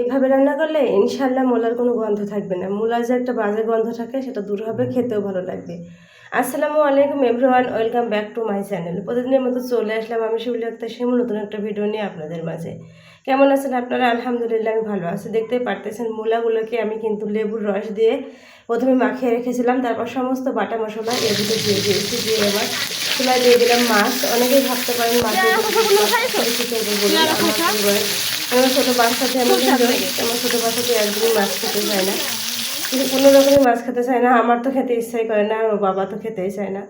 এভাবে রান্না করলে ইনশাল্লাহ মূলার কোনো গন্ধ থাকবে না মূলার যে একটা বাজে গন্ধ থাকে সেটা দূর হবে খেতেও ভালো লাগবে আসসালামু আলাইকুম everyone welcome back to my channel প্রতিদিনের মতো চলে আসলাম আমি শিবলি আক্তার শিমু নতুন একটা ভিডিও নিয়ে আপনাদের মাঝে কেমন আছেন আপনারা আলহামদুলিল্লাহ আমি ভালো আছি দেখতে পারতেছেন মূলাগুলোকে আমি কিন্তু লেবুর রস দিয়ে প্রথমে মাখিয়ে রেখেছিলাম তারপর সমস্ত বাটা মশলা এর ভিতরে দিয়ে দিয়েছি দিয়ে এবার চুলায় দিয়ে দিলাম মাছ অনেকেই ভাবতে পারেন মাছের আমার ছোটো বাচ্চাতে আমি কিন্তু আমার ছোটো বাচ্চাতে একদমই মাছ খেতে চায় না। কিন্তু কোনো রকমই মাছ খেতে চায় না আমার তো খেতে ইচ্ছাই করে না আর ওর বাবা তো খেতেই চায় না।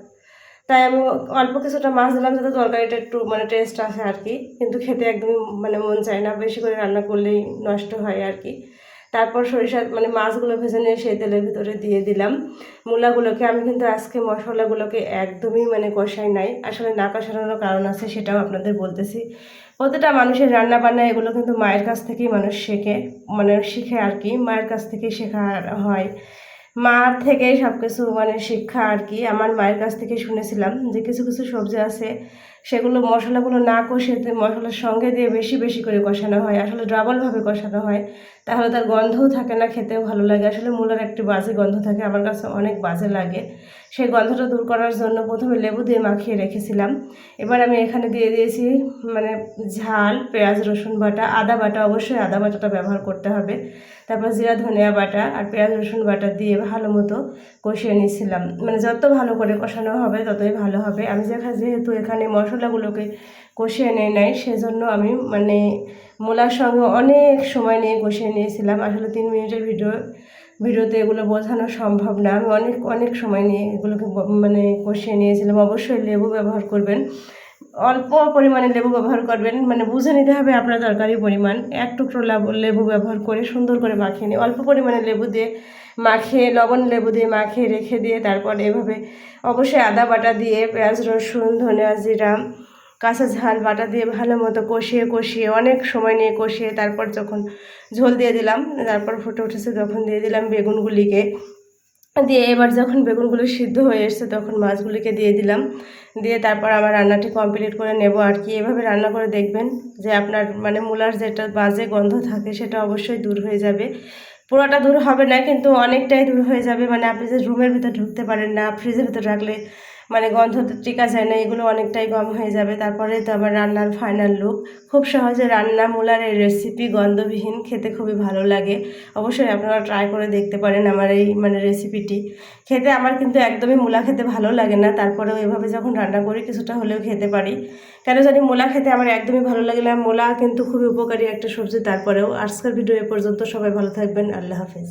তাই আমি অল্প কিছুটা মাছ দিলাম যাতে তরকারিটা একটু মানে টেস্ট আসে আর কি। কিন্তু খেতে একদমই মানে মন চায় না বেশি করে রান্না করলেই নষ্ট হয় আর কি। তারপর সরিষা মানে মাছগুলো ভেজে নিয়ে সেই তেলের ভিতরে দিয়ে দিলাম। মূলাগুলোকে আমি কিন্তু আজকে মশলাগুলোকে একদমই মানে কষাই নাই। আসলে না কষানোর কারণ আছে সেটাও আপনাদের বলতেছি। প্রতিটা মানুষের রান্না বান্না এগুলো কিন্তু মায়ের কাছ থেকেই মানুষ শেখে মানে শিখে আর কি, মায়ের কাছ থেকেই শেখা হয়। মার থেকেই সব কিছু মানে শিক্ষা আর কি, আমার মায়ের কাছ থেকে শুনেছিলাম যে কিছু কিছু সবজি আছে, সেগুলো মশলাগুলো না কষে মশলার সঙ্গে দিয়ে বেশি বেশি করে কষানো হয়, আসলে ডাবলভাবে কষানো হয়, তাহলে তার গন্ধও থাকে না, খেতেও ভালো লাগে, আসলে মূলার একটি বাজে গন্ধ থাকে, আমার কাছে অনেক বাজে লাগে। সেই গন্ধটা দূর করার জন্য প্রথমে লেবু দিয়ে মাখিয়ে রেখেছিলাম, এবার আমি এখানে দিয়ে দিয়েছি মানে ঝাল, পেঁয়াজ, রসুন বাটা, আদা বাটা, অবশ্যই আদা বাটাটা ব্যবহার করতে হবে। তারপর জিরা, ধনিয়া বাটা আর পেঁয়াজ, রসুন বাটা দিয়ে ভালো মতো কষিয়ে নিয়েছিলাম। মানে যত ভালো করে কষানো হবে, ততই ভালো হবে। আমি যেখানে যেহেতু এখানে মশলাগুলোকে কষিয়ে নেই নাই, সেজন্য আমি মানে মূলার সঙ্গে অনেক সময় নিয়ে কষিয়ে নিয়েছিলাম। আসলে তিন মিনিটের ভিডিও, ভিডিওতে এগুলো বোঝানো সম্ভব না। আমি অনেক অনেক সময় নিয়ে এগুলোকে মানে কষিয়ে নিয়েছিলাম। অবশ্যই লেবু ব্যবহার করবেন। অল্প পরিমাণে লেবু ব্যবহার করবেন মানে বুঝে নিতে হবে আপনার দরকারি পরিমাণ। এক টুকরো লাব- ব্যবহার করে সুন্দর করে মাখিয়ে নিয়ে অল্প পরিমাণে লেবু দিয়ে মাখিয়ে, লবণ লেবু দিয়ে মাখিয়ে রেখে দিয়ে তারপর এভাবে অবশ্যই আদা বাটা দিয়ে পেঁয়াজ, রসুন, ধনিয়া জিরা, কাঁচা ঝাল বাটা দিয়ে ভালো মতো কষিয়ে কষিয়ে অনেক সময় নিয়ে কষিয়ে তারপর যখন ঝোল দিয়ে দিলাম, তারপর ফুটে উঠেছে তখন দিয়ে দিলাম বেগুনগুলিকে। দিয়ে এবার যখন বেগুনগুলো সিদ্ধ হয়ে এসছে তখন মাছগুলিকে দিয়ে দিলাম। দিয়ে তারপর আমার রান্নাটি কমপ্লিট করে নেব। আর কি এভাবে রান্না করে দেখবেন যে আপনার মানে মূলার যেটা বাজে গন্ধ থাকে সেটা অবশ্যই দূর হয়ে যাবে। পুরোটা দূর হবে না, কিন্তু অনেকটাই দূর হয়ে যাবে। মানে আপনি যে রুমের ভিতর ঢুকতে পারেন না ফ্রিজের ভিতর রাখলে মানে গন্ধ টিকা যায় না, এগুলো অনেকটাই কম হয়ে যাবে। তারপরে তো আবার রান্নার ফাইনাল লুক খুব সহজে রান্না মূলার এই রেসিপি গন্ধবিহীন খেতে খুবই ভালো লাগে। অবশ্যই আপনারা ট্রাই করে দেখতে পারেন আমার এই মানে রেসিপিটি খেতে আমার কিন্তু একদমই মূলা খেতে ভালো লাগে না, তারপরেও এভাবে যখন রান্না করি কিছুটা হলেও খেতে পারি। কেন জানি মূলা খেতে আমার একদমই ভালো লাগে না। মূলা কিন্তু খুবই উপকারী একটা সবজি, তারপরেও আজকের ভিডিও এ পর্যন্ত সবাই ভালো থাকবেন। আল্লাহ হাফেজ।